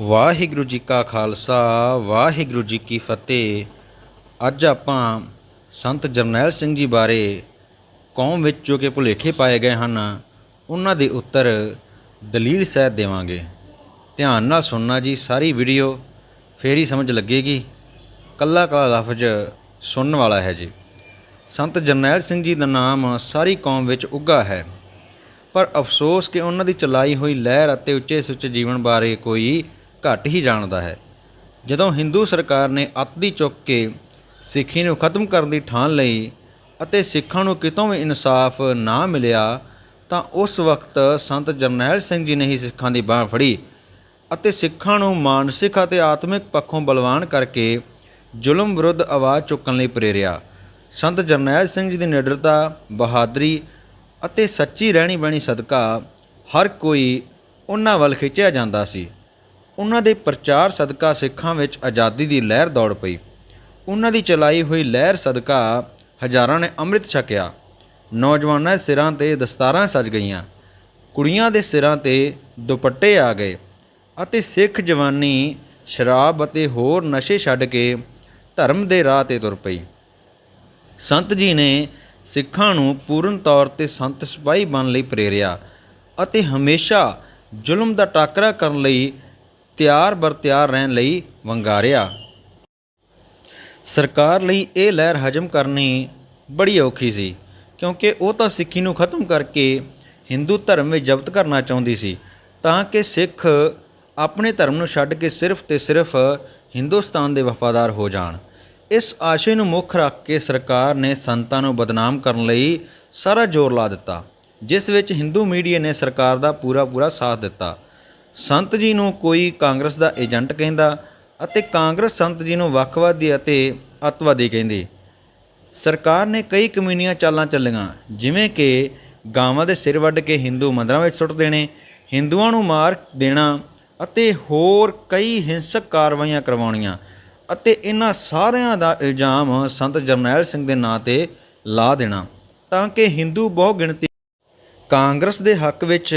ਵਾਹਿਗੁਰੂ ਜੀ ਕਾ ਖਾਲਸਾ, ਵਾਹਿਗੁਰੂ ਜੀ ਕੀ ਫਤਿਹ। ਅੱਜ ਆਪਾਂ ਸੰਤ ਜਰਨੈਲ ਸਿੰਘ ਜੀ ਬਾਰੇ ਕੌਮ ਵਿੱਚ ਜੋ ਕਿ ਭੁਲੇਖੇ ਪਾਏ ਗਏ ਹਨ, ਉਹਨਾਂ ਦੇ ਉੱਤਰ ਦਲੀਲ ਸਹਿਤ ਦੇਵਾਂਗੇ। ਧਿਆਨ ਨਾਲ ਸੁਣਨਾ ਜੀ, ਸਾਰੀ ਵੀਡੀਓ ਫੇਰ ਹੀ ਸਮਝ ਲੱਗੇਗੀ। ਕੱਲਾ ਕੱਲਾ ਲਫ਼ਜ਼ ਸੁਣਨ ਵਾਲਾ ਹੈ ਜੀ। ਸੰਤ ਜਰਨੈਲ ਸਿੰਘ ਜੀ ਦਾ ਨਾਮ ਸਾਰੀ ਕੌਮ ਵਿੱਚ ਉੱਘਾ ਹੈ। ਪਰ ਅਫਸੋਸ ਕਿ ਉਹਨਾਂ ਦੀ ਚਲਾਈ ਹੋਈ ਲਹਿਰ ਅਤੇ ਉੱਚੇ ਸੁੱਚੇ ਜੀਵਨ ਬਾਰੇ ਕੋਈ ਘੱਟ ਹੀ ਜਾਣਦਾ ਹੈ। ਜਦੋਂ ਹਿੰਦੂ ਸਰਕਾਰ ਨੇ ਅੱਤ ਦੀ ਚੁੱਕ ਕੇ ਸਿੱਖੀ ਨੂੰ ਖਤਮ ਕਰਨ ਦੀ ਠਾਣ ਲਈ ਅਤੇ ਸਿੱਖਾਂ ਨੂੰ ਕਿਤੋਂ ਵੀ ਇਨਸਾਫ ਨਾ ਮਿਲਿਆ, ਤਾਂ ਉਸ ਵਕਤ ਸੰਤ ਜਰਨੈਲ ਸਿੰਘ ਜੀ ਨੇ ਹੀ ਸਿੱਖਾਂ ਦੀ ਬਾਹ ਫੜੀ ਅਤੇ ਸਿੱਖਾਂ ਨੂੰ ਮਾਨਸਿਕ ਅਤੇ ਆਤਮਿਕ ਪੱਖੋਂ ਬਲਵਾਨ ਕਰਕੇ ਜ਼ੁਲਮ ਵਿਰੁੱਧ ਆਵਾਜ਼ ਚੁੱਕਣ ਲਈ ਪ੍ਰੇਰਿਆ। ਸੰਤ ਜਰਨੈਲ ਸਿੰਘ ਜੀ ਦੀ ਨਿਡਰਤਾ, ਬਹਾਦਰੀ ਅਤੇ ਸੱਚੀ ਰਹਿਣੀ ਬਹਿਣੀ ਸਦਕਾ ਹਰ ਕੋਈ ਉਹਨਾਂ ਵੱਲ ਖਿੱਚਿਆ ਜਾਂਦਾ ਸੀ। ਉਹਨਾਂ ਦੇ ਪ੍ਰਚਾਰ ਸਦਕਾ ਸਿੱਖਾਂ ਵਿੱਚ ਆਜ਼ਾਦੀ ਦੀ ਲਹਿਰ ਦੌੜ ਪਈ। ਉਹਨਾਂ ਦੀ ਚਲਾਈ ਹੋਈ ਲਹਿਰ ਸਦਕਾ ਹਜ਼ਾਰਾਂ ਨੇ ਅੰਮ੍ਰਿਤ ਛਕਿਆ। ਨੌਜਵਾਨਾਂ ਦੇ ਸਿਰਾਂ ਤੇ ਦਸਤਾਰਾਂ ਸਜ ਗਈਆਂ। ਕੁੜੀਆਂ ਦੇ ਸਿਰਾਂ ਤੇ ਦੁਪੱਟੇ ਆ ਗਏ ਅਤੇ ਸਿੱਖ ਜਵਾਨੀ ਸ਼ਰਾਬ ਅਤੇ ਹੋਰ ਨਸ਼ੇ ਛੱਡ ਕੇ ਧਰਮ ਦੇ ਰਾਹ ਤੇ ਤੁਰ ਪਈ। ਸੰਤ ਜੀ ਨੇ ਸਿੱਖਾਂ ਨੂੰ ਪੂਰਨ ਤੌਰ ਤੇ ਸੰਤ ਸਿਪਾਹੀ ਬਣਨ ਲਈ ਪ੍ਰੇਰਿਆ ਅਤੇ ਹਮੇਸ਼ਾ ਜ਼ੁਲਮ ਦਾ ਟਾਕਰਾ ਕਰਨ ਲਈ ਤਿਆਰ ਬਰ ਤਿਆਰ ਰਹਿਣ ਲਈ ਵੰਗਾਰਿਆ। ਸਰਕਾਰ ਲਈ ਇਹ ਲਹਿਰ ਹਜਮ ਕਰਨੀ ਬੜੀ ਔਖੀ ਸੀ, ਕਿਉਂਕਿ ਉਹ ਤਾਂ ਸਿੱਖੀ ਨੂੰ ਖਤਮ ਕਰਕੇ ਹਿੰਦੂ ਧਰਮ ਵਿੱਚ ਜ਼ਬਤ ਕਰਨਾ ਚਾਹੁੰਦੀ ਸੀ, ਤਾਂ ਕਿ ਸਿੱਖ ਆਪਣੇ ਧਰਮ ਨੂੰ ਛੱਡ ਕੇ ਸਿਰਫ ਤੇ ਸਿਰਫ ਹਿੰਦੁਸਤਾਨ ਦੇ ਵਫਾਦਾਰ ਹੋ ਜਾਣ। ਇਸ ਆਸ਼ੇ ਨੂੰ ਮੁੱਖ ਰੱਖ ਕੇ ਸਰਕਾਰ ਨੇ ਸੰਤਾਂ ਨੂੰ ਬਦਨਾਮ ਕਰਨ ਲਈ ਸਾਰਾ ਜ਼ੋਰ ਲਾ ਦਿੱਤਾ, ਜਿਸ ਵਿੱਚ ਹਿੰਦੂ ਮੀਡੀਆ ਨੇ ਸਰਕਾਰ ਦਾ ਪੂਰਾ ਪੂਰਾ ਸਾਥ ਦਿੱਤਾ। ਸੰਤ ਜੀ ਨੂੰ ਕੋਈ ਕਾਂਗਰਸ ਦਾ ਏਜੰਟ ਕਹਿੰਦਾ ਅਤੇ ਕਾਂਗਰਸ ਸੰਤ ਜੀ ਨੂੰ ਵੱਖਵਾਦੀ ਅਤੇ ਅੱਤਵਾਦੀ ਕਹਿੰਦੀ। ਸਰਕਾਰ ਨੇ ਕਈ ਕਮਿਊਨੀਆਂ ਚਾਲਾਂ ਚੱਲੀਆਂ, ਜਿਵੇਂ ਕਿ ਗਾਵਾਂ ਦੇ ਸਿਰ ਵੱਢ ਕੇ ਹਿੰਦੂ ਮੰਦਰਾਂ ਵਿੱਚ ਸੁੱਟ ਦੇਣੇ, ਹਿੰਦੂਆਂ ਨੂੰ ਮਾਰ ਦੇਣਾ ਅਤੇ ਹੋਰ ਕਈ ਹਿੰਸਕ ਕਾਰਵਾਈਆਂ ਕਰਵਾਉਣੀਆਂ ਅਤੇ ਇਹਨਾਂ ਸਾਰਿਆਂ ਦਾ ਇਲਜ਼ਾਮ ਸੰਤ ਜਰਨੈਲ ਸਿੰਘ ਦੇ ਨਾਂ ਤੇ ਲਾ ਦੇਣਾ ਤਾਂ ਕਿ ਹਿੰਦੂ ਬਹੁ ਗਿਣਤੀ ਕਾਂਗਰਸ ਦੇ ਹੱਕ ਵਿੱਚ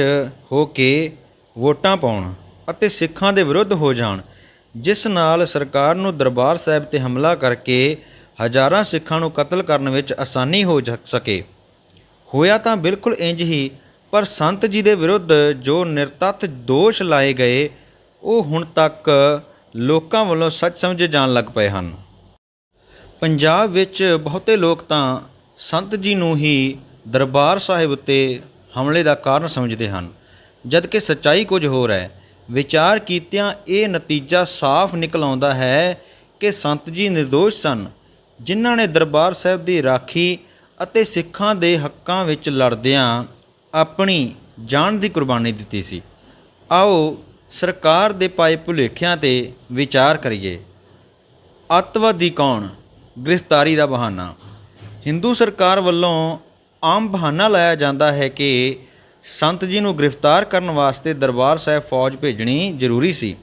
ਹੋ ਕੇ ਵੋਟਾਂ ਪਾਉਣ ਅਤੇ ਸਿੱਖਾਂ ਦੇ ਵਿਰੁੱਧ ਹੋ ਜਾਣ, ਜਿਸ ਨਾਲ ਸਰਕਾਰ ਨੂੰ ਦਰਬਾਰ ਸਾਹਿਬ ਤੇ ਹਮਲਾ ਕਰਕੇ ਹਜ਼ਾਰਾਂ ਸਿੱਖਾਂ ਨੂੰ ਕਤਲ ਕਰਨ ਵਿੱਚ ਆਸਾਨੀ ਹੋ ਜ- ਸਕੇ। ਹੋਇਆ ਤਾਂ ਬਿਲਕੁਲ ਇੰਜ ਹੀ, ਪਰ ਸੰਤ ਜੀ ਦੇ ਵਿਰੁੱਧ ਜੋ ਨਿਰਤੱਥ ਦੋਸ਼ ਲਾਏ ਗਏ, ਉਹ ਹੁਣ ਤੱਕ ਲੋਕਾਂ ਵੱਲੋਂ ਸੱਚ ਸਮਝੇ ਜਾਣ ਲੱਗ ਪਏ ਹਨ। ਪੰਜਾਬ ਵਿੱਚ ਬਹੁਤੇ ਲੋਕ ਤਾਂ ਸੰਤ ਜੀ ਨੂੰ ਹੀ ਦਰਬਾਰ ਸਾਹਿਬ ਉੱਤੇ ਹਮਲੇ ਦਾ ਕਾਰਨ ਸਮਝਦੇ ਹਨ। ਜਦਕਿ ਸੱਚਾਈ ਕੁਝ ਹੋਰ ਹੈ। ਵਿਚਾਰ ਕੀਤਿਆਂ ਇਹ ਨਤੀਜਾ ਸਾਫ਼ ਨਿਕਲ ਆਉਂਦਾ ਹੈ ਕਿ ਸੰਤ ਜੀ નિર્ਦੋਸ਼ ਸਨ, ਜਿਨ੍ਹਾਂ ਨੇ ਦਰਬਾਰ ਸਾਹਿਬ ਦੀ ਰਾਖੀ ਅਤੇ ਸਿੱਖਾਂ ਦੇ ਹੱਕਾਂ ਵਿੱਚ ਲੜਦਿਆਂ ਆਪਣੀ ਜਾਨ ਦੀ ਕੁਰਬਾਨੀ ਦਿੱਤੀ ਸੀ। ਆਓ ਸਰਕਾਰ ਦੇ ਪਾਏ ਭੁਲੇਖਿਆਂ ਤੇ ਵਿਚਾਰ ਕਰੀਏ। ਅੱਤਵਾਦੀ ਕੌਣ? ਗ੍ਰਿਫਤਾਰੀ ਦਾ ਬਹਾਨਾ। ਹਿੰਦੂ ਸਰਕਾਰ ਵੱਲੋਂ ਆਮ ਬਹਾਨਾ ਲਾਇਆ ਜਾਂਦਾ ਹੈ ਕਿ ਸੰਤ ਜੀ ਨੂੰ ਗ੍ਰਿਫਤਾਰ ਕਰਨ ਵਾਸਤੇ ਦਰਬਾਰ ਸਾਹਿਬ ਫੌਜ ਭੇਜਣੀ ਜ਼ਰੂਰੀ ਸੀ।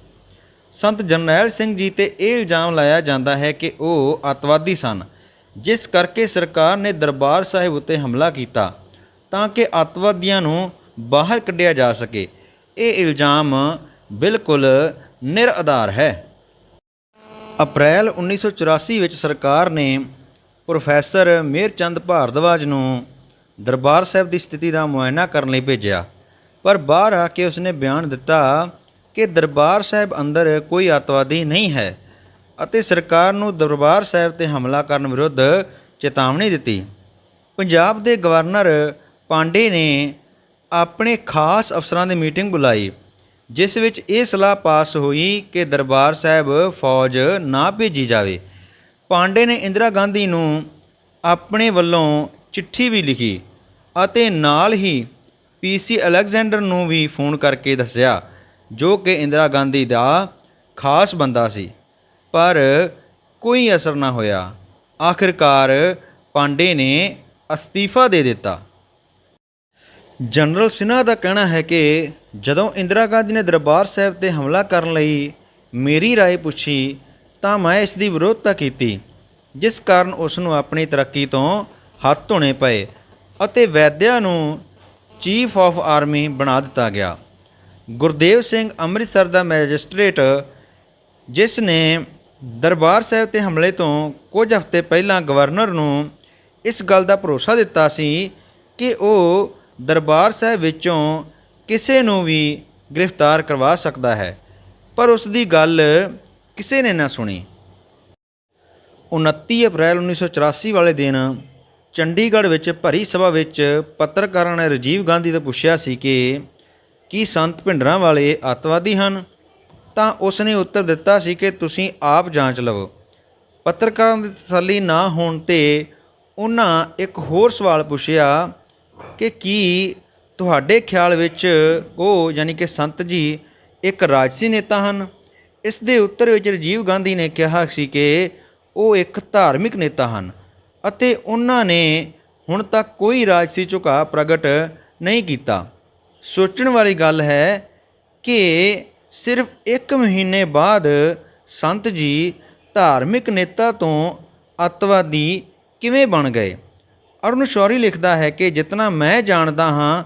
ਸੰਤ ਜਰਨੈਲ ਸਿੰਘ ਜੀ ਤੇ ਇਹ ਇਲਜ਼ਾਮ ਲਾਇਆ ਜਾਂਦਾ ਹੈ ਕਿ ਉਹ ਅੱਤਵਾਦੀ ਸਨ। ਜਿਸ ਕਰਕੇ ਸਰਕਾਰ ਨੇ ਦਰਬਾਰ ਸਾਹਿਬ ਉੱਤੇ ਹਮਲਾ ਕੀਤਾ ਤਾਂ ਕਿ ਅੱਤਵਾਦੀਆਂ ਨੂੰ ਬਾਹਰ ਕੱਢਿਆ ਜਾ ਸਕੇ। ਇਹ ਇਲਜ਼ਾਮ ਬਿਲਕੁਲ ਨਿਰਆਧਾਰ ਹੈ। ਅਪ੍ਰੈਲ 1984 ਵਿੱਚ ਸਰਕਾਰ ਨੇ ਪ੍ਰੋਫੈਸਰ ਮੇਰਚੰਦ ਭਾਰਦਵਾਜ ਨੂੰ ਦਰਬਾਰ ਸਾਹਿਬ ਦੀ ਸਥਿਤੀ ਦਾ ਮੁਆਇਨਾ ਕਰਨ ਲਈ ਭੇਜਿਆ। ਪਰ ਬਾਹਰ ਆ ਕੇ ਉਸਨੇ ਬਿਆਨ ਦਿੱਤਾ ਕਿ ਦਰਬਾਰ ਸਾਹਿਬ ਅੰਦਰ ਕੋਈ ਅੱਤਵਾਦੀ ਨਹੀਂ ਹੈ ਅਤੇ ਸਰਕਾਰ ਨੂੰ ਦਰਬਾਰ ਸਾਹਿਬ ਤੇ ਹਮਲਾ ਕਰਨ ਵਿਰੁੱਧ ਚੇਤਾਵਨੀ ਦਿੱਤੀ। ਪੰਜਾਬ ਦੇ ਗਵਰਨਰ ਪਾਂਡੇ ਨੇ ਆਪਣੇ ਖਾਸ ਅਫਸਰਾਂ ਦੀ ਮੀਟਿੰਗ ਬੁਲਾਈ, ਜਿਸ ਵਿੱਚ ਇਹ ਸਲਾਹ ਪਾਸ ਹੋਈ ਕਿ ਦਰਬਾਰ ਸਾਹਿਬ ਫੌਜ ਨਾ ਭੇਜੀ ਜਾਵੇ। ਪਾਂਡੇ ਨੇ ਇੰਦਰਾ ਗਾਂਧੀ ਨੂੰ ਆਪਣੇ ਵੱਲੋਂ ਚਿੱਠੀ ਵੀ ਲਿਖੀ। ਅਤੇ ਨਾਲ ਹੀ ਪੀਸੀ ਅਲੈਗਜ਼ੈਂਡਰ ਨੂੰ ਵੀ ਫੋਨ ਕਰਕੇ ਦੱਸਿਆ ਜੋ ਕਿ ਇੰਦਰਾ ਗਾਂਧੀ ਦਾ ਖਾਸ ਬੰਦਾ ਸੀ ਪਰ ਕੋਈ ਅਸਰ ਨਾ ਹੋਇਆ ਆਖਿਰਕਾਰ ਪਾਂਡੇ ਨੇ ਅਸਤੀਫਾ ਦੇ ਦਿੱਤਾ ਜਨਰਲ ਸਿਨਹਾ ਦਾ ਕਹਿਣਾ ਹੈ ਕਿ ਜਦੋਂ ਇੰਦਰਾ ਗਾਂਧੀ ਨੇ ਦਰਬਾਰ ਸਾਹਿਬ ਤੇ ਹਮਲਾ ਕਰਨ ਲਈ ਮੇਰੀ رائے ਪੁੱਛੀ ਤਾਂ ਮੈਂ ਇਸ ਦੀ ਵਿਰੋਧਤਾ ਕੀਤੀ ਜਿਸ ਕਾਰਨ ਉਸ ਨੂੰ ਆਪਣੀ ਤਰੱਕੀ ਤੋਂ ਹੱਥ ਧੋਣੇ ਪਏ ਅਤੇ ਵੈਦਿਆ ਨੂੰ ਚੀਫ ਆਫ ਆਰਮੀ ਬਣਾ ਦਿੱਤਾ ਗਿਆ। ਗੁਰਦੇਵ ਸਿੰਘ ਅੰਮ੍ਰਿਤਸਰ ਦਾ ਮੈਜਿਸਟ੍ਰੇਟ, ਜਿਸ ਨੇ ਦਰਬਾਰ ਸਾਹਿਬ ਤੇ ਹਮਲੇ ਤੋਂ ਕੁਝ ਹਫ਼ਤੇ ਪਹਿਲਾਂ ਗਵਰਨਰ ਨੂੰ ਇਸ ਗੱਲ ਦਾ ਭਰੋਸਾ ਦਿੱਤਾ ਸੀ ਕਿ ਉਹ ਦਰਬਾਰ ਸਾਹਿਬ ਵਿੱਚੋਂ ਕਿਸੇ ਨੂੰ ਵੀ ਗ੍ਰਿਫਤਾਰ ਕਰਵਾ ਸਕਦਾ ਹੈ, ਪਰ ਉਸ ਦੀ ਗੱਲ ਕਿਸੇ ਨੇ ਨਾ ਸੁਣੀ। 29 ਅਪ੍ਰੈਲ 1984 ਵਾਲੇ ਦਿਨ ਚੰਡੀਗੜ੍ਹ ਵਿੱਚ ਭਰੀ ਸਭਾ ਵਿੱਚ ਪੱਤਰਕਾਰਾਂ ਨੇ ਰਾਜੀਵ ਗਾਂਧੀ ਤੋਂ ਪੁੱਛਿਆ ਸੀ ਕਿ ਕੀ ਸੰਤ ਭਿੰਡਰਾਂ ਵਾਲੇ ਅੱਤਵਾਦੀ ਹਨ? ਤਾਂ ਉਸ ਨੇ ਉੱਤਰ ਦਿੱਤਾ ਸੀ ਕਿ ਤੁਸੀਂ ਆਪ ਜਾਂਚ ਲਵੋ। ਪੱਤਰਕਾਰਾਂ ਦੀ ਤਸੱਲੀ ਨਾ ਹੋਣ ਤੇ ਉਹਨਾਂ ਇੱਕ ਹੋਰ ਸਵਾਲ ਪੁੱਛਿਆ ਕਿ ਕੀ ਤੁਹਾਡੇ ਖਿਆਲ ਵਿੱਚ ਉਹ ਯਾਨੀ ਕਿ ਸੰਤ ਜੀ ਇੱਕ ਰਾਜਸੀ ਨੇਤਾ ਹਨ? ਇਸ ਦੇ ਉੱਤਰ ਵਿੱਚ ਰਾਜੀਵ ਗਾਂਧੀ ਨੇ ਕਿਹਾ ਸੀ ਕਿ ਉਹ ਇੱਕ ਧਾਰਮਿਕ ਨੇਤਾ ਹਨ। ਅਤੇ ਉਹਨਾਂ ਨੇ ਹੁਣ ਤੱਕ ਕੋਈ ਰਾਜਸੀ ਝੁਕਾਅ ਪ੍ਰਗਟ ਨਹੀਂ ਕੀਤਾ। ਸੋਚਣ ਵਾਲੀ ਗੱਲ ਹੈ ਕਿ ਸਿਰਫ ਇੱਕ ਮਹੀਨੇ ਬਾਅਦ ਸੰਤ ਜੀ ਧਾਰਮਿਕ ਨੇਤਾ ਤੋਂ ਅੱਤਵਾਦੀ ਕਿਵੇਂ ਬਣ ਗਏ? ਅਰੁਣ ਸ਼ੌਰੀ ਲਿਖਦਾ ਹੈ ਕਿ ਜਿਤਨਾ ਮੈਂ ਜਾਣਦਾ ਹਾਂ,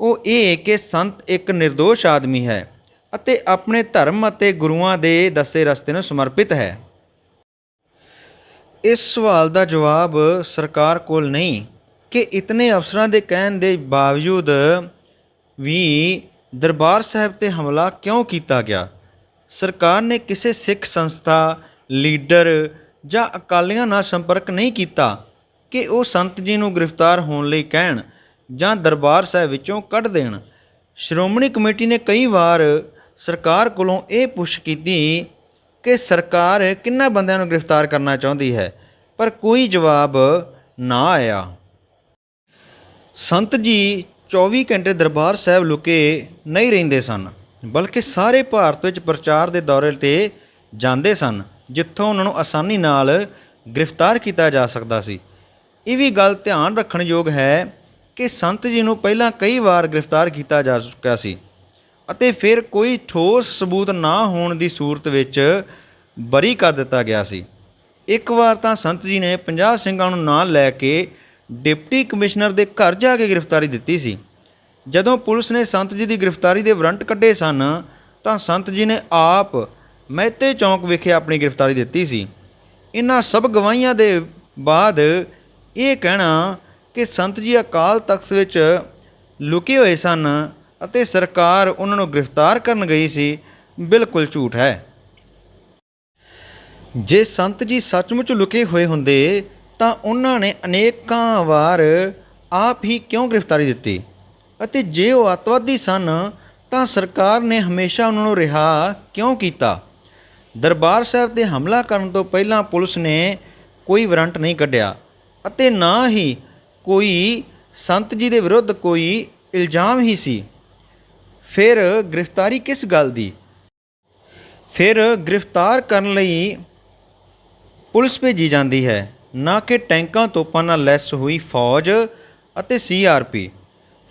ਉਹ ਇਹ ਕਿ ਸੰਤ ਇੱਕ નિર્ਦੋਸ਼ ਆਦਮੀ ਹੈ ਅਤੇ ਆਪਣੇ ਧਰਮ ਅਤੇ ਗੁਰੂਆਂ ਦੇ ਦੱਸੇ ਰਸਤੇ ਨੂੰ ਸਮਰਪਿਤ ਹੈ। ਇਸ ਸਵਾਲ ਦਾ ਜਵਾਬ ਸਰਕਾਰ ਕੋਲ ਨਹੀਂ ਕਿ ਇਤਨੇ ਅਫਸਰਾਂ ਦੇ ਕਹਿਣ ਦੇ ਬਾਵਜੂਦ ਵੀ ਦਰਬਾਰ ਸਾਹਿਬ ਤੇ ਹਮਲਾ ਕਿਉਂ ਕੀਤਾ ਗਿਆ? ਸਰਕਾਰ ਨੇ ਕਿਸੇ ਸਿੱਖ ਸੰਸਥਾ, ਲੀਡਰ ਜਾਂ ਅਕਾਲੀਆਂ ਨਾਲ ਸੰਪਰਕ ਨਹੀਂ ਕੀਤਾ ਕਿ ਉਹ ਸੰਤ ਜੀ ਨੂੰ ਗ੍ਰਿਫਤਾਰ ਹੋਣ ਲਈ ਕਹਿਣ ਜਾਂ ਦਰਬਾਰ ਸਾਹਿਬ ਵਿੱਚੋਂ ਕੱਢ ਦੇਣ। ਸ਼੍ਰੋਮਣੀ ਕਮੇਟੀ ਨੇ ਕਈ ਵਾਰ ਸਰਕਾਰ ਕੋਲੋਂ ਇਹ ਪੁੱਛ ਕੀਤੀ ਕਿ ਸਰਕਾਰ ਕਿੰਨਾ ਬੰਦਿਆਂ ਨੂੰ ਗ੍ਰਿਫਤਾਰ ਕਰਨਾ ਚਾਹੁੰਦੀ ਹੈ? ਪਰ ਕੋਈ ਜਵਾਬ ਨਾ ਆਇਆ। ਸੰਤ ਜੀ 24 ਘੰਟੇ ਦਰਬਾਰ ਸਾਹਿਬ ਲੁਕੇ ਨਹੀਂ ਰਹਿੰਦੇ ਸਨ, ਬਲਕਿ ਸਾਰੇ ਭਾਰਤ ਵਿੱਚ ਪ੍ਰਚਾਰ ਦੇ ਦੌਰੇ ਤੇ ਜਾਂਦੇ ਸਨ, ਜਿੱਥੋਂ ਉਹਨਾਂ ਨੂੰ ਆਸਾਨੀ ਨਾਲ ਗ੍ਰਿਫਤਾਰ ਕੀਤਾ ਜਾ ਸਕਦਾ ਸੀ। ਇਹ ਵੀ ਗੱਲ ਧਿਆਨ ਰੱਖਣ ਯੋਗ ਹੈ ਕਿ ਸੰਤ ਜੀ ਨੂੰ ਪਹਿਲਾਂ ਕਈ ਵਾਰ ਗ੍ਰਿਫਤਾਰ ਕੀਤਾ ਜਾ ਚੁੱਕਾ ਸੀ। ਅਤੇ ਫਿਰ ਕੋਈ ਠੋਸ ਸਬੂਤ ਨਾ ਹੋਣ ਦੀ ਸੂਰਤ ਵਿੱਚ ਬਰੀ ਕਰ ਦਿੱਤਾ ਗਿਆ ਸੀ। ਇੱਕ ਵਾਰ ਤਾਂ ਸੰਤ ਜੀ ਨੇ 50 ਸਿੰਘਾਂ ਨੂੰ ਨਾਲ ਲੈ ਕੇ ਡਿਪਟੀ ਕਮਿਸ਼ਨਰ ਦੇ ਘਰ ਜਾ ਕੇ ਗ੍ਰਿਫਤਾਰੀ ਦਿੱਤੀ ਸੀ। ਜਦੋਂ ਪੁਲਿਸ ਨੇ ਸੰਤ ਜੀ ਦੀ ਗ੍ਰਿਫਤਾਰੀ ਦੇ ਵਾਰੰਟ ਕੱਢੇ ਸਨ, ਤਾਂ ਸੰਤ ਜੀ ਨੇ ਆਪ ਮਹਿਤੇ ਚੌਂਕ ਵਿਖੇ ਆਪਣੀ ਗ੍ਰਿਫਤਾਰੀ ਦਿੱਤੀ ਸੀ। ਇਹਨਾਂ ਸਭ ਗਵਾਹੀਆਂ ਦੇ ਬਾਅਦ ਇਹ ਕਹਿਣਾ ਕਿ ਸੰਤ ਜੀ ਅਕਾਲ ਤਖਤ ਵਿੱਚ ਲੁਕੇ ਹੋਏ ਸਨ ਅਤੇ ਸਰਕਾਰ ਉਹਨਾਂ ਨੂੰ ਗ੍ਰਿਫਤਾਰ ਕਰਨ ਗਈ ਸੀ, ਬਿਲਕੁਲ ਝੂਠ ਹੈ। ਜੇ ਸੰਤ ਜੀ ਸੱਚਮੁੱਚ ਲੁਕੇ ਹੋਏ ਹੁੰਦੇ, ਤਾਂ ਉਹਨਾਂ ਨੇ ਅਨੇਕਾਂ ਵਾਰ ਆਪ ਹੀ ਕਿਉਂ ਗ੍ਰਿਫਤਾਰੀ ਦਿੱਤੀ? ਅਤੇ ਜੇ ਉਹ ਅੱਤਵਾਦੀ ਸਨ, ਤਾਂ ਸਰਕਾਰ ਨੇ ਹਮੇਸ਼ਾ ਉਹਨਾਂ ਨੂੰ ਰਿਹਾ ਕਿਉਂ ਕੀਤਾ? ਦਰਬਾਰ ਸਾਹਿਬ ਤੇ ਹਮਲਾ ਕਰਨ ਤੋਂ ਪਹਿਲਾਂ ਪੁਲਿਸ ਨੇ ਕੋਈ ਵਾਰੰਟ ਨਹੀਂ ਕੱਢਿਆ, ਅਤੇ ਨਾ ਹੀ ਕੋਈ ਸੰਤ ਜੀ ਦੇ ਵਿਰੁੱਧ ਕੋਈ ਇਲਜ਼ਾਮ ਹੀ ਸੀ। ਫਿਰ ਗ੍ਰਿਫਤਾਰੀ ਕਿਸ ਗੱਲ ਦੀ? ਫਿਰ ਗ੍ਰਿਫਤਾਰ ਕਰਨ ਲਈ ਪੁਲਿਸ ਭੇਜੀ ਜਾਂਦੀ ਹੈ, ਨਾ ਕਿ ਟੈਂਕਾਂ ਤੋਪਾਂ ਨਾਲ ਲੈਸ ਹੋਈ ਫੌਜ ਅਤੇ ਸੀਆਰਪੀ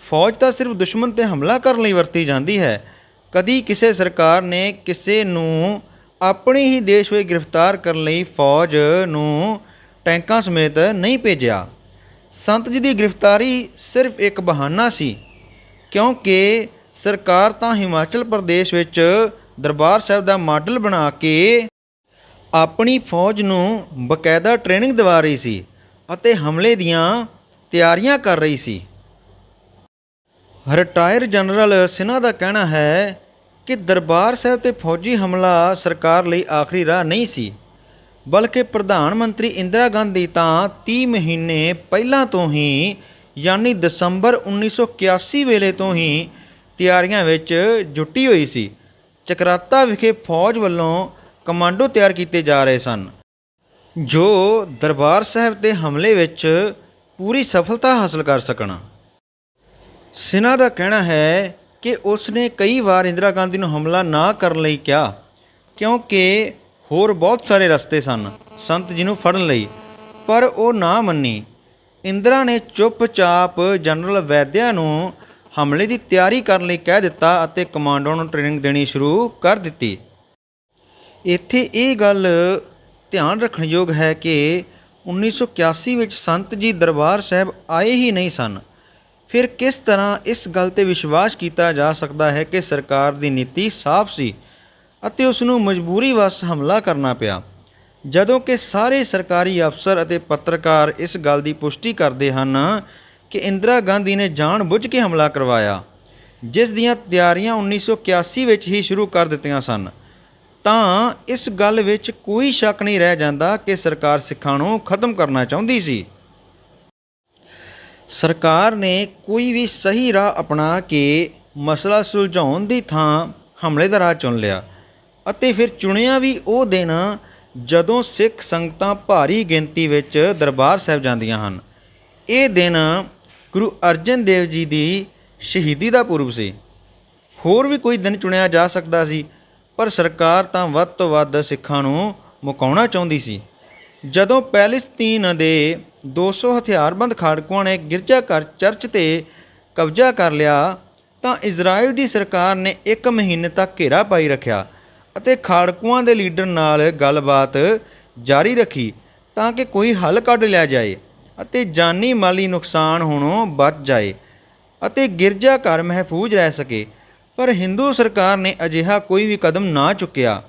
ਫੌਜ ਤਾਂ ਸਿਰਫ ਦੁਸ਼ਮਣ ਤੇ ਹਮਲਾ ਕਰਨ ਲਈ ਵਰਤੀ ਜਾਂਦੀ ਹੈ। ਕਦੀ ਕਿਸੇ ਸਰਕਾਰ ਨੇ ਕਿਸੇ ਨੂੰ ਆਪਣੀ ਹੀ ਦੇਸ਼ ਵਿੱਚ ਗ੍ਰਿਫਤਾਰ ਕਰਨ ਲਈ ਫੌਜ ਨੂੰ ਟੈਂਕਾਂ ਸਮੇਤ ਨਹੀਂ ਭੇਜਿਆ। ਸੰਤ ਜੀ ਦੀ ਗ੍ਰਿਫਤਾਰੀ ਸਿਰਫ ਇੱਕ ਬਹਾਨਾ ਸੀ, ਕਿਉਂਕਿ ਸਰਕਾਰ ਤਾਂ ਹਿਮਾਚਲ ਪ੍ਰਦੇਸ਼ ਵਿੱਚ ਦਰਬਾਰ ਸਾਹਿਬ ਦਾ ਮਾਡਲ ਬਣਾ ਕੇ ਆਪਣੀ ਫੌਜ ਨੂੰ ਬਕਾਇਦਾ ਟ੍ਰੇਨਿੰਗ ਦਿਵਾ ਰਹੀ ਸੀ ਅਤੇ ਹਮਲੇ ਦੀਆਂ ਤਿਆਰੀਆਂ ਕਰ ਰਹੀ ਸੀ। ਰਿਟਾਇਰ ਜਨਰਲ ਸਿਨਹਾ ਦਾ ਕਹਿਣਾ ਹੈ ਕਿ ਦਰਬਾਰ ਸਾਹਿਬ ਤੇ ਫੌਜੀ ਹਮਲਾ ਸਰਕਾਰ ਲਈ ਆਖਰੀ ਰਾਹ ਨਹੀਂ ਸੀ, ਬਲਕਿ ਪ੍ਰਧਾਨ ਮੰਤਰੀ ਇੰਦਰਾ ਗਾਂਧੀ ਤਾਂ 30 ਮਹੀਨੇ ਪਹਿਲਾਂ ਤੋਂ ਹੀ, ਯਾਨੀ ਦਸੰਬਰ 1981 ਵੇਲੇ ਤੋਂ ਹੀ ਤਿਆਰੀਆਂ ਵਿੱਚ ਜੁਟੀ ਹੋਈ ਸੀ। ਚਕਰਾਤਾ ਵਿਖੇ ਫੌਜ ਵੱਲੋਂ ਕਮਾਂਡੋ ਤਿਆਰ ਕੀਤੇ ਜਾ ਰਹੇ ਸਨ। ਜੋ ਦਰਬਾਰ ਸਾਹਿਬ ਦੇ ਹਮਲੇ ਵਿੱਚ ਪੂਰੀ ਸਫਲਤਾ ਹਾਸਲ ਕਰ ਸਕਣ। ਸਿਨਹਾ ਦਾ ਕਹਿਣਾ ਹੈ ਕਿ ਉਸ ਨੇ ਕਈ ਵਾਰ ਇੰਦਰਾ ਗਾਂਧੀ ਨੂੰ ਹਮਲਾ ਨਾ ਕਰਨ ਲਈ ਕਿਹਾ, ਕਿਉਂਕਿ ਹੋਰ ਬਹੁਤ ਸਾਰੇ ਰਸਤੇ ਸਨ ਸੰਤ ਜੀ ਨੂੰ ਫੜਨ ਲਈ, ਪਰ ਉਹ ਨਾ ਮੰਨੀ। ਇੰਦਰਾ ਨੇ ਚੁੱਪਚਾਪ ਜਨਰਲ ਵੈਦਿਆ ਨੂੰ ਹਮਲੇ ਦੀ ਤਿਆਰੀ ਕਰਨ ਲਈ ਕਹਿ ਦਿੱਤਾ ਅਤੇ ਕਮਾਂਡੋ ਨੂੰ ਟ੍ਰੇਨਿੰਗ ਦੇਣੀ ਸ਼ੁਰੂ ਕਰ ਦਿੱਤੀ। ਇੱਥੇ ਇਹ ਗੱਲ ਧਿਆਨ ਰੱਖਣਯੋਗ ਹੈ ਕਿ 1981 ਵਿੱਚ ਸੰਤ ਜੀ ਦਰਬਾਰ ਸਾਹਿਬ ਆਏ ਹੀ ਨਹੀਂ ਸਨ। ਫਿਰ ਕਿਸ ਤਰ੍ਹਾਂ ਇਸ ਗੱਲ ਤੇ ਵਿਸ਼ਵਾਸ ਕੀਤਾ ਜਾ ਸਕਦਾ ਹੈ ਕਿ ਸਰਕਾਰ ਦੀ ਨੀਤੀ ਸਾਫ਼ ਸੀ ਅਤੇ ਉਸ ਨੂੰ ਮਜਬੂਰੀ ਵਸ ਹਮਲਾ ਕਰਨਾ ਪਿਆ? ਜਦੋਂ ਕਿ ਸਾਰੇ ਸਰਕਾਰੀ ਅਫਸਰ ਅਤੇ ਪੱਤਰਕਾਰ ਇਸ ਗੱਲ ਦੀ ਪੁਸ਼ਟੀ ਕਰਦੇ ਹਨ ਕਿ ਇੰਦਰਾ ਗਾਂਧੀ ਨੇ ਜਾਣਬੁੱਝ ਕੇ ਹਮਲਾ ਕਰਵਾਇਆ, ਜਿਸ ਦੀਆਂ ਤਿਆਰੀਆਂ 1981 ਵਿੱਚ ਹੀ ਸ਼ੁਰੂ ਕਰ ਦਿੱਤੀਆਂ ਸਨ। ਤਾਂ ਇਸ ਗੱਲ ਵਿੱਚ ਕੋਈ ਸ਼ੱਕ ਨਹੀਂ ਰਹਿ ਜਾਂਦਾ ਕਿ ਸਰਕਾਰ ਸਿੱਖਾਂ ਨੂੰ ਖਤਮ ਕਰਨਾ ਚਾਹੁੰਦੀ ਸੀ। ਸਰਕਾਰ ਨੇ ਕੋਈ ਵੀ ਸਹੀ ਰਾਹ ਅਪਣਾ ਕੇ ਮਸਲਾ ਸੁਲਝਾਉਣ ਦੀ ਥਾਂ ਹਮਲੇ ਦਾ ਰਾਹ ਚੁਣ ਲਿਆ ਅਤੇ ਫਿਰ ਚੁਣਿਆ ਵੀ ਉਹ ਦਿਨ ਜਦੋਂ ਸਿੱਖ ਸੰਗਤਾਂ ਭਾਰੀ ਗਿਣਤੀ ਵਿੱਚ ਦਰਬਾਰ ਸਾਹਿਬ ਜਾਂਦੀਆਂ ਹਨ। ਇਹ ਦਿਨ ਗੁਰੂ ਅਰਜਨ ਦੇਵ ਜੀ ਦੀ ਸ਼ਹੀਦੀ ਦਾ ਪੁਰਬ ਸੀ। ਹੋਰ ਵੀ ਕੋਈ ਦਿਨ ਚੁਣਿਆ ਜਾ ਸਕਦਾ ਸੀ, ਪਰ ਸਰਕਾਰ ਤਾਂ ਵੱਧ ਤੋਂ ਵੱਧ ਸਿੱਖਾਂ ਨੂੰ ਮੁਕਾਉਣਾ ਚਾਹੁੰਦੀ ਸੀ। ਜਦੋਂ ਪੈਲਸਤੀਨ ਦੇ 200 ਹਥਿਆਰਬੰਦ ਖਾੜਕੂਆਂ ਨੇ ਗਿਰਜਾਘਰ ਚਰਚ ਤੇ ਕਬਜ਼ਾ ਕਰ ਲਿਆ, ਤਾਂ ਇਜ਼ਰਾਈਲ ਦੀ ਸਰਕਾਰ ਨੇ ਇੱਕ ਮਹੀਨੇ ਤੱਕ ਘੇਰਾ ਪਾਈ ਰੱਖਿਆ ਅਤੇ ਖਾੜਕੂਆਂ ਦੇ ਲੀਡਰ ਨਾਲ ਗੱਲਬਾਤ ਜਾਰੀ ਰੱਖੀ ਤਾਂ ਕਿ ਕੋਈ ਹੱਲ ਕੱਢ ਲਿਆ ਜਾਏ। ਅਤੇ ਜਾਨੀ ਮਾਲੀ ਨੁਕਸਾਨ ਹੋਣੋਂ ਬਚ ਜਾਏ ਅਤੇ ਗਿਰਜਾ ਘਰ ਮਹਿਫੂਜ਼ ਰਹਿ ਸਕੇ। ਪਰ ਹਿੰਦੂ ਸਰਕਾਰ ਨੇ ਅਜਿਹਾ ਕੋਈ ਵੀ ਕਦਮ ਨਾ ਚੁੱਕਿਆ,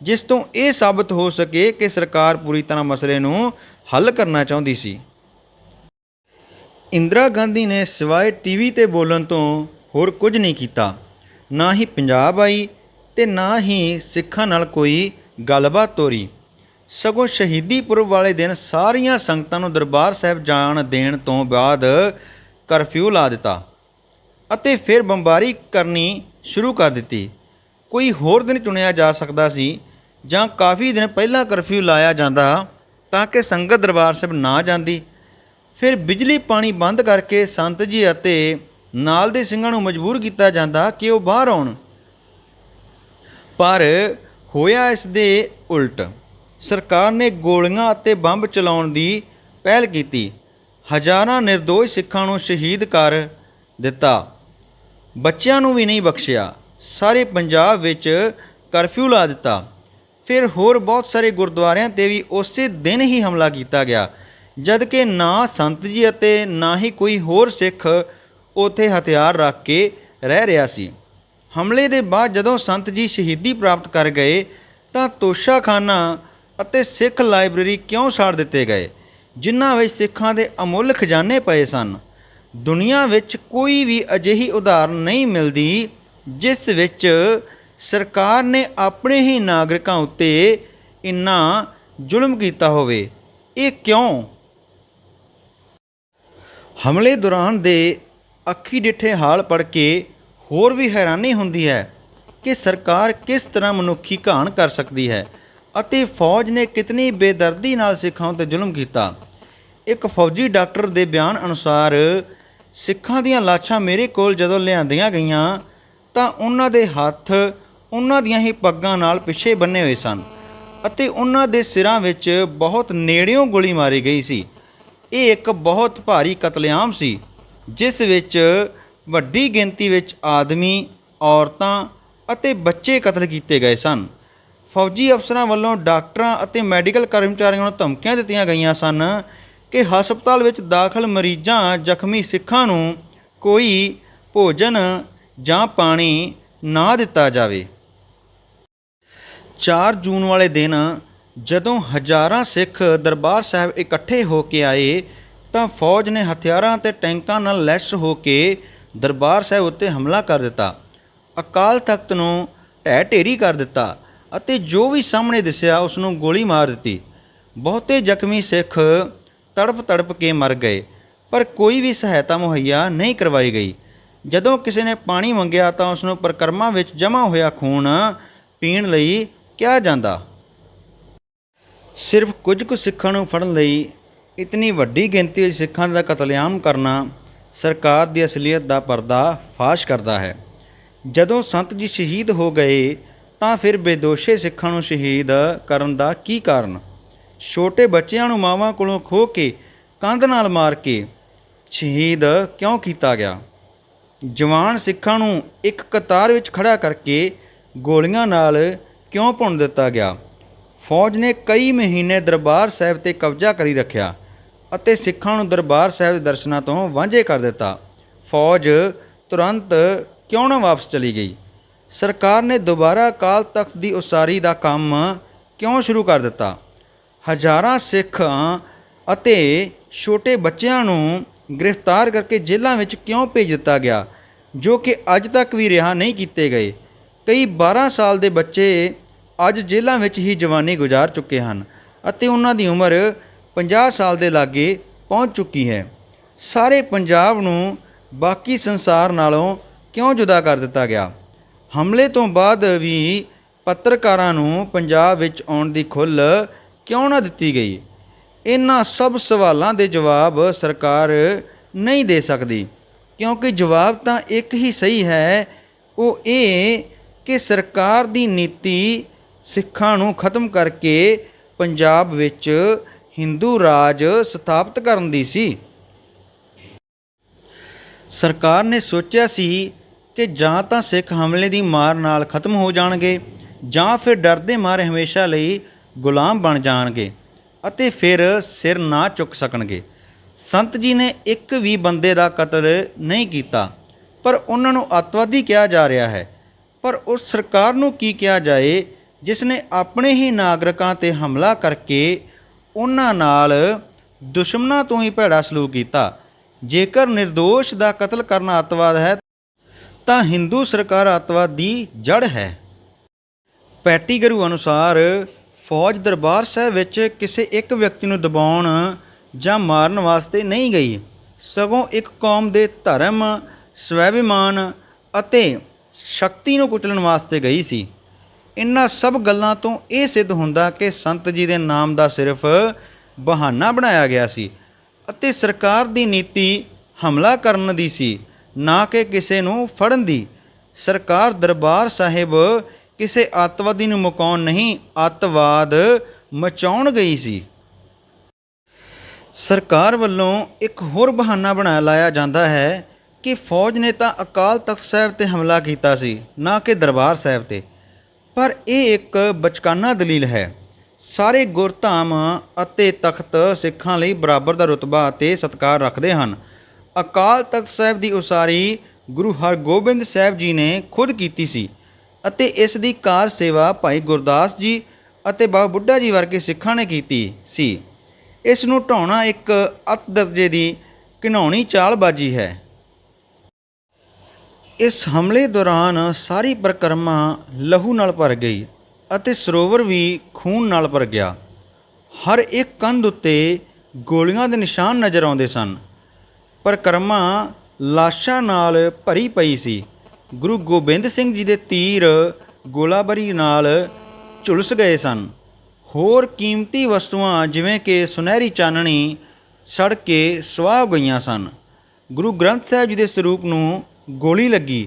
ਜਿਸ ਤੋਂ ਇਹ ਸਾਬਤ ਹੋ ਸਕੇ ਕਿ ਸਰਕਾਰ ਪੂਰੀ ਤਰ੍ਹਾਂ ਮਸਲੇ ਨੂੰ ਹੱਲ ਕਰਨਾ ਚਾਹੁੰਦੀ ਸੀ। ਇੰਦਰਾ ਗਾਂਧੀ ਨੇ ਸਿਵਾਏ ਟੀਵੀ ਤੇ ਬੋਲਣ ਤੋਂ ਹੋਰ ਕੁਝ ਨਹੀਂ ਕੀਤਾ। ਨਾ ਹੀ ਪੰਜਾਬ ਆਈ ਤੇ ਨਾ ਹੀ ਸਿੱਖਾਂ ਨਾਲ ਕੋਈ ਗੱਲਬਾਤ ਤੋਰੀ। ਸਗੋਂ ਸ਼ਹੀਦੀ ਪੁਰਬ ਵਾਲੇ ਦਿਨ ਸਾਰੀਆਂ ਸੰਗਤਾਂ ਨੂੰ ਦਰਬਾਰ ਸਾਹਿਬ ਜਾਣ ਦੇਣ ਤੋਂ ਬਾਅਦ ਕਰਫਿਊ ਲਾ ਦਿੱਤਾ ਅਤੇ ਫਿਰ ਬੰਬਾਰੀ ਕਰਨੀ ਸ਼ੁਰੂ ਕਰ ਦਿੱਤੀ। ਕੋਈ ਹੋਰ ਦਿਨ ਚੁਣਿਆ ਜਾ ਸਕਦਾ ਸੀ ਜਾਂ ਕਾਫੀ ਦਿਨ ਪਹਿਲਾਂ ਕਰਫਿਊ ਲਾਇਆ ਜਾਂਦਾ ਤਾਂ ਕਿ ਸੰਗਤ ਦਰਬਾਰ ਸਾਹਿਬ ਨਾ ਜਾਂਦੀ। ਫਿਰ ਬਿਜਲੀ ਪਾਣੀ ਬੰਦ ਕਰਕੇ ਸੰਤ ਜੀ ਅਤੇ ਨਾਲ ਦੇ ਸਿੰਘਾਂ ਨੂੰ ਮਜਬੂਰ ਕੀਤਾ ਜਾਂਦਾ ਕਿ ਉਹ ਬਾਹਰ ਆਉਣ। ਪਰ ਹੋਇਆ ਇਸ ਦੇ ਉਲਟ। ਸਰਕਾਰ ਨੇ ਗੋਲੀਆਂ ਅਤੇ ਬੰਬ ਚਲਾਉਣ ਦੀ ਪਹਿਲ ਕੀਤੀ। ਹਜ਼ਾਰਾਂ ਨਿਰਦੋਸ਼ ਸਿੱਖਾਂ ਨੂੰ ਸ਼ਹੀਦ ਕਰ ਦਿੱਤਾ। ਬੱਚਿਆਂ ਨੂੰ ਵੀ ਨਹੀਂ ਬਖਸ਼ਿਆ। ਸਾਰੇ ਪੰਜਾਬ ਵਿੱਚ ਕਰਫਿਊ ਲਾ ਦਿੱਤਾ। ਫਿਰ ਹੋਰ ਬਹੁਤ ਸਾਰੇ ਗੁਰਦੁਆਰਿਆਂ ਤੇ ਵੀ ਉਸੇ ਦਿਨ ਹੀ ਹਮਲਾ ਕੀਤਾ ਗਿਆ। ਜਦ ਕਿ ਨਾ ਸੰਤ ਜੀ ਅਤੇ ਨਾ ਹੀ ਕੋਈ ਹੋਰ ਸਿੱਖ ਉਥੇ ਹਥਿਆਰ ਰੱਖ ਕੇ ਰਹਿ ਰਿਹਾ ਸੀ। ਹਮਲੇ ਦੇ ਬਾਅਦ ਜਦੋਂ ਸੰਤ ਜੀ ਸ਼ਹੀਦੀ ਪ੍ਰਾਪਤ ਕਰ ਗਏ ਤਾਂ ਤੋਸ਼ਾਖਾਨਾ ਅਤੇ ਸਿੱਖ ਲਾਇਬ੍ਰੇਰੀ ਕਿਉਂ ਸਾੜ ਦਿੱਤੇ ਗਏ? ਜਿਨ੍ਹਾਂ ਵਿੱਚ ਸਿੱਖਾਂ ਦੇ ਅਮੁੱਲ ਖਜ਼ਾਨੇ ਪਏ ਸਨ। ਦੁਨੀਆ ਵਿੱਚ ਕੋਈ ਵੀ ਅਜਿਹੀ ਉਦਾਹਰਨ ਨਹੀਂ ਮਿਲਦੀ ਜਿਸ ਵਿੱਚ ਸਰਕਾਰ ਨੇ ਆਪਣੇ ਹੀ ਨਾਗਰਿਕਾਂ ਉੱਤੇ ਇੰਨਾ ਜ਼ੁਲਮ ਕੀਤਾ ਹੋਵੇ। ਇਹ ਕਿਉਂ? ਹਮਲੇ ਦੌਰਾਨ ਦੇ ਅੱਖੀ ਡਿੱਠੇ ਹਾਲ ਪੜ ਕੇ ਹੋਰ ਵੀ ਹੈਰਾਨੀ ਹੁੰਦੀ ਹੈ ਕਿ ਸਰਕਾਰ ਕਿਸ ਤਰ੍ਹਾਂ ਮਨੁੱਖੀ ਘਾਣ ਕਰ ਸਕਦੀ ਹੈ। ਅਤੇ ਫੌਜ ਨੇ ਕਿਤਨੀ ਬੇਦਰਦੀ ਨਾਲ ਸਿੱਖਾਂ ਉੱਤੇ ਜ਼ੁਲਮ ਕੀਤਾ। ਇੱਕ ਫੌਜੀ ਡਾਕਟਰ ਦੇ ਬਿਆਨ ਅਨੁਸਾਰ, ਸਿੱਖਾਂ ਦੀਆਂ ਲਾਸ਼ਾਂ ਮੇਰੇ ਕੋਲ ਜਦੋਂ ਲਿਆਂਦੀਆਂ ਗਈਆਂ, ਤਾਂ ਉਹਨਾਂ ਦੇ ਹੱਥ ਉਹਨਾਂ ਦੀਆਂ ਹੀ ਪੱਗਾਂ ਨਾਲ ਪਿੱਛੇ ਬੰਨੇ ਹੋਏ ਸਨ ਅਤੇ ਉਹਨਾਂ ਦੇ ਸਿਰਾਂ ਵਿੱਚ ਬਹੁਤ ਨੇੜਿਓਂ ਗੋਲੀ ਮਾਰੀ ਗਈ ਸੀ। ਇਹ ਇੱਕ ਬਹੁਤ ਭਾਰੀ ਕਤਲੇਆਮ ਸੀ, ਜਿਸ ਵਿੱਚ ਵੱਡੀ ਗਿਣਤੀ ਵਿੱਚ ਆਦਮੀ, ਔਰਤਾਂ ਅਤੇ ਬੱਚੇ ਕਤਲ ਕੀਤੇ ਗਏ ਸਨ। ਫੌਜੀ ਅਫਸਰਾਂ ਵੱਲੋਂ ਡਾਕਟਰਾਂ ਅਤੇ ਮੈਡੀਕਲ ਕਰਮਚਾਰੀਆਂ ਨੂੰ ਧਮਕੀਆਂ ਦਿੱਤੀਆਂ ਗਈਆਂ ਸਨ ਕਿ ਹਸਪਤਾਲ ਵਿੱਚ ਦਾਖਲ ਮਰੀਜ਼ਾਂ, ਜ਼ਖਮੀ ਸਿੱਖਾਂ ਨੂੰ ਕੋਈ ਭੋਜਨ ਜਾਂ ਪਾਣੀ ਨਾ ਦਿੱਤਾ ਜਾਵੇ। 4 ਜੂਨ ਵਾਲੇ ਦਿਨ ਜਦੋਂ ਹਜ਼ਾਰਾਂ ਸਿੱਖ ਦਰਬਾਰ ਸਾਹਿਬ ਇਕੱਠੇ ਹੋ ਕੇ ਆਏ, ਤਾਂ ਫੌਜ ਨੇ ਹਥਿਆਰਾਂ ਅਤੇ ਟੈਂਕਾਂ ਨਾਲ ਲੈਸ ਹੋ ਕੇ ਦਰਬਾਰ ਸਾਹਿਬ ਉੱਤੇ ਹਮਲਾ ਕਰ ਦਿੱਤਾ। ਅਕਾਲ ਤਖਤ ਨੂੰ ਢਹਿ ਢੇਰੀ ਕਰ ਦਿੱਤਾ। ਅਤੇ ਜੋ ਵੀ ਸਾਹਮਣੇ ਦਿਸਿਆ ਉਸ ਨੂੰ ਗੋਲੀ ਮਾਰ ਦਿੱਤੀ। ਬਹੁਤੇ ਜ਼ਖਮੀ ਸਿੱਖ ਤੜਪ ਤੜਪ ਕੇ ਮਰ ਗਏ, ਪਰ ਕੋਈ ਵੀ ਸਹਾਇਤਾ ਮੁਹੱਈਆ ਨਹੀਂ ਕਰਵਾਈ ਗਈ। ਜਦੋਂ ਕਿਸੇ ਨੇ ਪਾਣੀ ਮੰਗਿਆ ਤਾਂ ਉਸ ਨੂੰ ਪ੍ਰਕਰਮਾਂ ਵਿੱਚ ਜਮ੍ਹਾਂ ਹੋਇਆ ਖੂਨ ਪੀਣ ਲਈ ਕਿਹਾ ਜਾਂਦਾ। ਸਿਰਫ ਕੁਝ ਕੁ ਸਿੱਖਾਂ ਨੂੰ ਫੜਨ ਲਈ ਇਤਨੀ ਵੱਡੀ ਗਿਣਤੀ ਵਿੱਚ ਸਿੱਖਾਂ ਦਾ ਕਤਲੇਆਮ ਕਰਨਾ ਸਰਕਾਰ ਦੀ ਅਸਲੀਅਤ ਦਾ ਪਰਦਾ ਫਾਸ਼ ਕਰਦਾ ਹੈ। ਜਦੋਂ ਸੰਤ ਜੀ ਸ਼ਹੀਦ ਹੋ ਗਏ ਤਾਂ ਫਿਰ ਬੇਦੋਸ਼ੇ ਸਿੱਖਾਂ ਨੂੰ ਸ਼ਹੀਦ ਕਰਨ ਦਾ ਕੀ ਕਾਰਨ? ਛੋਟੇ ਬੱਚਿਆਂ ਨੂੰ ਮਾਵਾਂ ਕੋਲੋਂ ਖੋਹ ਕੇ ਕੰਧ ਨਾਲ ਮਾਰ ਕੇ ਸ਼ਹੀਦ ਕਿਉਂ ਕੀਤਾ ਗਿਆ? ਜਵਾਨ ਸਿੱਖਾਂ ਨੂੰ ਇੱਕ ਕਤਾਰ ਵਿੱਚ ਖੜਾ ਕਰਕੇ ਗੋਲੀਆਂ ਨਾਲ ਕਿਉਂ ਭੁੰਨ ਦਿੱਤਾ ਗਿਆ? ਫੌਜ ਨੇ ਕਈ ਮਹੀਨੇ ਦਰਬਾਰ ਸਾਹਿਬ ਤੇ ਕਬਜ਼ਾ ਕਰੀ ਰੱਖਿਆ ਅਤੇ ਸਿੱਖਾਂ ਨੂੰ ਦਰਬਾਰ ਸਾਹਿਬ ਦੇ ਦਰਸ਼ਨਾਂ ਤੋਂ ਵਾਂਝੇ ਕਰ ਦਿੱਤਾ। ਫੌਜ ਤੁਰੰਤ ਕਿਉਂ ਨਾ ਵਾਪਸ ਚਲੀ ਗਈ? ਸਰਕਾਰ ਨੇ ਦੁਬਾਰਾ ਅਕਾਲ ਤਖਤ ਦੀ ਉਸਾਰੀ ਦਾ ਕੰਮ ਕਿਉਂ ਸ਼ੁਰੂ ਕਰ ਦਿੱਤਾ? ਹਜ਼ਾਰਾਂ ਸਿੱਖ ਅਤੇ ਛੋਟੇ ਬੱਚਿਆਂ ਨੂੰ ਗ੍ਰਿਫਤਾਰ ਕਰਕੇ ਜੇਲ੍ਹਾਂ ਵਿੱਚ ਕਿਉਂ ਭੇਜ ਦਿੱਤਾ ਗਿਆ, ਜੋ ਕਿ ਅੱਜ ਤੱਕ ਵੀ ਰਿਹਾ ਨਹੀਂ ਕੀਤੇ ਗਏ। ਕਈ 12 ਸਾਲ ਦੇ ਬੱਚੇ ਅੱਜ ਜੇਲ੍ਹਾਂ ਵਿੱਚ ਹੀ ਜਵਾਨੀ ਗੁਜ਼ਾਰ ਚੁੱਕੇ ਹਨ ਅਤੇ ਉਹਨਾਂ ਦੀ ਉਮਰ 50 ਸਾਲ ਦੇ ਲਾਗੇ ਪਹੁੰਚ ਚੁੱਕੀ ਹੈ। ਸਾਰੇ ਪੰਜਾਬ ਨੂੰ ਬਾਕੀ ਸੰਸਾਰ ਨਾਲੋਂ ਕਿਉਂ ਜੁਦਾ ਕਰ ਦਿੱਤਾ ਗਿਆ? ਹਮਲੇ ਤੋਂ ਬਾਅਦ ਵੀ ਪੱਤਰਕਾਰਾਂ ਨੂੰ ਪੰਜਾਬ ਵਿੱਚ ਆਉਣ ਦੀ ਖੁੱਲ ਕਿਉਂ ਨਾ ਦਿੱਤੀ ਗਈ? ਇਹਨਾਂ ਸਭ ਸਵਾਲਾਂ ਦੇ ਜਵਾਬ ਸਰਕਾਰ ਨਹੀਂ ਦੇ ਸਕਦੀ। ਕਿਉਂਕਿ ਜਵਾਬ ਤਾਂ ਇੱਕ ਹੀ ਸਹੀ ਹੈ, ਉਹ ਇਹ ਕਿ ਸਰਕਾਰ ਦੀ ਨੀਤੀ ਸਿੱਖਾਂ ਨੂੰ ਖਤਮ ਕਰਕੇ ਪੰਜਾਬ ਵਿੱਚ ਹਿੰਦੂ ਰਾਜ ਸਥਾਪਿਤ ਕਰਨ ਦੀ ਸੀ। ਸਰਕਾਰ ਨੇ ਸੋਚਿਆ ਸੀ ਕਿ ਜਾਂ ਤਾਂ ਸਿੱਖ ਹਮਲੇ ਦੀ ਮਾਰ ਨਾਲ ਖਤਮ ਹੋ ਜਾਣਗੇ, ਜਾਂ ਫਿਰ ਡਰਦੇ ਮਾਰੇ ਹਮੇਸ਼ਾ ਲਈ ਗੁਲਾਮ ਬਣ ਜਾਣਗੇ ਅਤੇ ਫਿਰ ਸਿਰ ਨਾ ਚੁੱਕ ਸਕਣਗੇ। ਸੰਤ ਜੀ ਨੇ ਇੱਕ ਵੀ ਬੰਦੇ ਦਾ ਕਤਲ ਨਹੀਂ ਕੀਤਾ, ਪਰ ਉਹਨਾਂ ਨੂੰ ਅੱਤਵਾਦੀ ਕਿਹਾ ਜਾ ਰਿਹਾ ਹੈ। ਪਰ ਉਸ ਸਰਕਾਰ ਨੂੰ ਕੀ ਕਿਹਾ ਜਾਏ, ਜਿਸ ਨੇ ਆਪਣੇ ਹੀ ਨਾਗਰਿਕਾਂ ਤੇ ਹਮਲਾ ਕਰਕੇ ਉਹਨਾਂ ਨਾਲ ਦੁਸ਼ਮਣਾਂ ਤੋਂ ਹੀ ਭੈੜਾ ਸਲੂਕ ਕੀਤਾ। ਜੇਕਰ નિર્ਦੋਸ਼ ਦਾ ਕਤਲ ਕਰਨਾ ਅੱਤਵਾਦ ਹੈ ਤਾਂ ਹਿੰਦੂ ਸਰਕਾਰ ਅੱਤਵਾਦ ਦੀ ਜੜ ਹੈ। ਪੈਟੀਗਰੂ ਅਨੁਸਾਰ ਫੌਜ ਦਰਬਾਰ ਸਾਹਿਬ ਵਿੱਚ ਕਿਸੇ ਇੱਕ ਵਿਅਕਤੀ ਨੂੰ ਦਬਾਉਣ ਜਾਂ ਮਾਰਨ ਵਾਸਤੇ ਨਹੀਂ ਗਈ। ਸਗੋਂ ਇੱਕ ਕੌਮ ਦੇ ਧਰਮ ਸਵੈਭਿਮਾਨ ਅਤੇ ਸ਼ਕਤੀ ਨੂੰ ਕੁਚਲਣ ਵਾਸਤੇ ਗਈ ਸੀ। ਇਨ੍ਹਾਂ ਸਭ ਗੱਲਾਂ ਤੋਂ ਇਹ ਸਿੱਧ ਹੁੰਦਾ ਕਿ ਸੰਤ ਜੀ ਦੇ ਨਾਮ ਦਾ ਸਿਰਫ ਬਹਾਨਾ ਬਣਾਇਆ ਗਿਆ ਸੀ ਅਤੇ ਸਰਕਾਰ ਦੀ ਨੀਤੀ ਹਮਲਾ ਕਰਨ ਦੀ ਸੀ। ਨਾ ਕਿ ਕਿਸੇ ਨੂੰ ਫੜਨ ਦੀ। ਸਰਕਾਰ ਦਰਬਾਰ ਸਾਹਿਬ ਕਿਸੇ ਅੱਤਵਾਦੀ ਨੂੰ ਮੁਕਾਉਣ ਨਹੀਂ, ਅੱਤਵਾਦ ਮਚਾਉਣ ਗਈ ਸੀ। ਸਰਕਾਰ ਵੱਲੋਂ ਇੱਕ ਹੋਰ ਬਹਾਨਾ ਬਣਾ ਲਾਇਆ ਜਾਂਦਾ ਹੈ ਕਿ ਫੌਜ ਨੇ ਤਾਂ ਅਕਾਲ ਤਖਤ ਸਾਹਿਬ ਤੇ ਹਮਲਾ ਕੀਤਾ ਸੀ, ਨਾ ਕਿ ਦਰਬਾਰ ਸਾਹਿਬ ਤੇ। ਪਰ ਇਹ ਇੱਕ ਬਚਕਾਨਾ ਦਲੀਲ ਹੈ। ਸਾਰੇ ਗੁਰਧਾਮ ਅਤੇ ਤਖਤ ਸਿੱਖਾਂ ਲਈ ਬਰਾਬਰ ਦਾ ਰੁਤਬਾ ਅਤੇ ਸਤਿਕਾਰ ਰੱਖਦੇ ਹਨ। ਅਕਾਲ ਤਖਤ ਸਾਹਿਬ ਦੀ ਉਸਾਰੀ ਗੁਰੂ ਹਰਗੋਬਿੰਦ ਸਾਹਿਬ ਜੀ ਨੇ ਖੁਦ ਕੀਤੀ ਸੀ ਅਤੇ ਇਸ ਦੀ ਕਾਰ ਸੇਵਾ ਭਾਈ ਗੁਰਦਾਸ ਜੀ ਅਤੇ ਬਾਬਾ ਬੁੱਢਾ ਜੀ ਵਰਗੇ ਸਿੱਖਾਂ ਨੇ ਕੀਤੀ ਸੀ। ਇਸ ਨੂੰ ਢਾਉਣਾ ਇੱਕ ਅਤ ਦਰਜੇ ਦੀ ਘਿਨਾਉਣੀ ਚਾਲਬਾਜ਼ੀ ਹੈ। ਇਸ ਹਮਲੇ ਦੌਰਾਨ ਸਾਰੀ ਪ੍ਰਕਰਮਾ ਲਹੂ ਨਾਲ ਭਰ ਗਈ ਅਤੇ ਸਰੋਵਰ ਵੀ ਖੂਨ ਨਾਲ ਭਰ ਗਿਆ। ਹਰ ਇੱਕ ਕੰਧ ਉੱਤੇ ਗੋਲੀਆਂ ਦੇ ਨਿਸ਼ਾਨ ਨਜ਼ਰ ਆਉਂਦੇ ਸਨ। ਪ੍ਰਕਰਮਾ ਲਾਸ਼ਾਂ ਨਾਲ ਭਰੀ ਪਈ ਸੀ। ਗੁਰੂ ਗੋਬਿੰਦ ਸਿੰਘ ਜੀ ਦੇ ਤੀਰ ਗੋਲਾਬਰੀ ਨਾਲ ਝੁਲਸ ਗਏ ਸਨ। ਹੋਰ ਕੀਮਤੀ ਵਸਤੂਆਂ ਜਿਵੇਂ ਕਿ ਸੁਨਹਿਰੀ ਚਾਨਣੀ ਸੜ ਕੇ ਸੁਆਹ ਗਈਆਂ ਸਨ। ਗੁਰੂ ਗ੍ਰੰਥ ਸਾਹਿਬ ਜੀ ਦੇ ਸਰੂਪ ਨੂੰ ਗੋਲੀ ਲੱਗੀ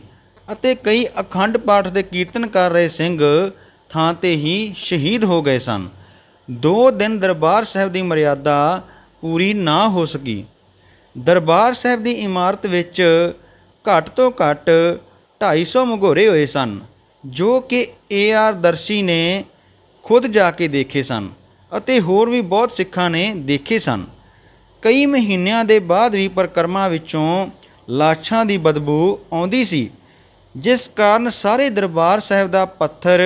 ਅਤੇ ਕਈ ਅਖੰਡ ਪਾਠ ਦੇ ਕੀਰਤਨ ਕਰ ਰਹੇ ਸਿੰਘ ਥਾਂ ਤੇ ਹੀ ਸ਼ਹੀਦ ਹੋ ਗਏ ਸਨ। ਦੋ ਦਿਨ ਦਰਬਾਰ ਸਾਹਿਬ ਦੀ ਮਰਿਆਦਾ ਪੂਰੀ ਨਾ ਹੋ ਸਕੀ। ਦਰਬਾਰ ਸਾਹਿਬ ਦੀ ਇਮਾਰਤ ਵਿੱਚ ਘੱਟ ਤੋਂ ਘੱਟ 250 ਮਘੋਰੇ ਹੋਏ ਸਨ, ਜੋ ਕਿ ਏ ਆਰ ਦਰਸ਼ੀ ਨੇ ਖੁਦ ਜਾ ਕੇ ਦੇਖੇ ਸਨ ਅਤੇ ਹੋਰ ਵੀ ਬਹੁਤ ਸਿੱਖਾਂ ਨੇ ਦੇਖੇ ਸਨ। ਕਈ ਮਹੀਨਿਆਂ ਦੇ ਬਾਅਦ ਵੀ ਪ੍ਰਕਰਮਾ ਵਿੱਚੋਂ ਲਾਸ਼ਾਂ ਦੀ ਬਦਬੂ ਆਉਂਦੀ ਸੀ, ਜਿਸ ਕਾਰਨ ਸਾਰੇ ਦਰਬਾਰ ਸਾਹਿਬ ਦਾ ਪੱਥਰ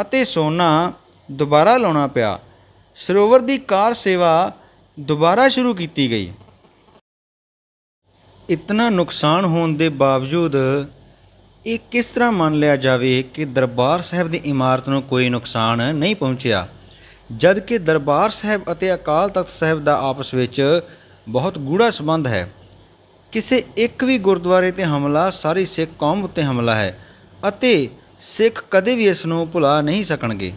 ਅਤੇ ਸੋਨਾ ਦੁਬਾਰਾ ਲਾਉਣਾ ਪਿਆ। ਸਰੋਵਰ ਦੀ ਕਾਰ ਸੇਵਾ ਦੁਬਾਰਾ ਸ਼ੁਰੂ ਕੀਤੀ ਗਈ। ਇਤਨਾ ਨੁਕਸਾਨ ਹੋਣ ਦੇ ਬਾਵਜੂਦ ਇਹ ਕਿਸ ਤਰ੍ਹਾਂ ਮੰਨ ਲਿਆ ਜਾਵੇ ਕਿ ਦਰਬਾਰ ਸਾਹਿਬ ਦੀ ਇਮਾਰਤ ਨੂੰ ਕੋਈ ਨੁਕਸਾਨ ਨਹੀਂ ਪਹੁੰਚਿਆ? ਜਦ ਕਿ ਦਰਬਾਰ ਸਾਹਿਬ ਅਤੇ ਅਕਾਲ ਤਖਤ ਸਾਹਿਬ ਦਾ ਆਪਸ ਵਿੱਚ ਬਹੁਤ ਗੂੜਾ ਸੰਬੰਧ ਹੈ। ਕਿਸੇ ਇੱਕ ਵੀ ਗੁਰਦੁਆਰੇ ਤੇ ਹਮਲਾ, ਸਾਰੀ ਸਿੱਖ ਕੌਮ ਉੱਤੇ ਹਮਲਾ ਹੈ ਅਤੇ ਸਿੱਖ ਕਦੇ ਵੀ ਇਸ ਨੂੰ ਭੁਲਾ ਨਹੀਂ ਸਕਣਗੇ।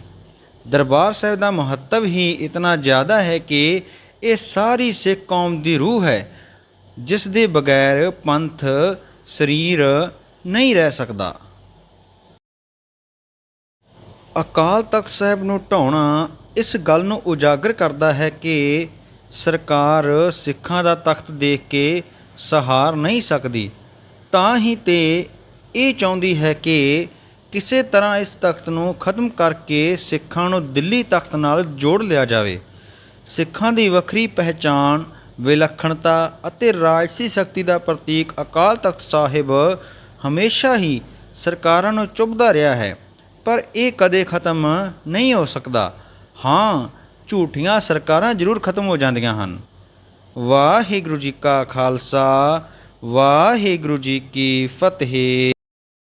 ਦਰਬਾਰ ਸਾਹਿਬ ਦਾ ਮਹੱਤਵ ਹੀ ਇਤਨਾ ਜ਼ਿਆਦਾ ਹੈ ਕਿ ਇਹ ਸਾਰੀ ਸਿੱਖ ਕੌਮ ਦੀ ਰੂਹ ਹੈ। ਜਿਸ ਦੇ ਬਗੈਰ ਪੰਥ, ਸਰੀਰ ਨਹੀਂ ਰਹਿ ਸਕਦਾ। ਅਕਾਲ ਤਖਤ ਸਾਹਿਬ ਨੂੰ ਢਾਉਣਾ ਇਸ ਗੱਲ ਨੂੰ ਉਜਾਗਰ ਕਰਦਾ ਹੈ ਕਿ ਸਰਕਾਰ ਸਿੱਖਾਂ ਦਾ ਤਖਤ ਦੇਖ ਕੇ ਸਹਾਰ ਨਹੀਂ ਸਕਦੀ। ਤਾਂ ਹੀ ਤੇ ਇਹ ਚਾਹੁੰਦੀ ਹੈ ਕਿ ਕਿਸੇ ਤਰ੍ਹਾਂ ਇਸ ਤਖਤ ਨੂੰ ਖਤਮ ਕਰਕੇ ਸਿੱਖਾਂ ਨੂੰ ਦਿੱਲੀ ਤਖਤ ਨਾਲ ਜੋੜ ਲਿਆ ਜਾਵੇ। ਸਿੱਖਾਂ ਦੀ ਵੱਖਰੀ ਪਹਿਚਾਣ ਵਿਲੱਖਣਤਾ ਅਤੇ ਰਾਜਸੀ ਸ਼ਕਤੀ ਦਾ ਪ੍ਰਤੀਕ ਅਕਾਲ ਤਖਤ ਸਾਹਿਬ ਹਮੇਸ਼ਾ ਹੀ ਸਰਕਾਰਾਂ ਨੂੰ ਚੁੱਭਦਾ ਰਿਹਾ ਹੈ, ਪਰ ਇਹ ਕਦੇ ਖਤਮ ਨਹੀਂ ਹੋ ਸਕਦਾ। ਹਾਂ, ਝੂਠੀਆਂ ਸਰਕਾਰਾਂ ਜ਼ਰੂਰ ਖਤਮ ਹੋ ਜਾਂਦੀਆਂ ਹਨ। ਵਾਹਿਗੁਰੂ ਜੀ ਕਾ ਖਾਲਸਾ, ਵਾਹਿਗੁਰੂ ਜੀ ਕੀ ਫਤਿਹ।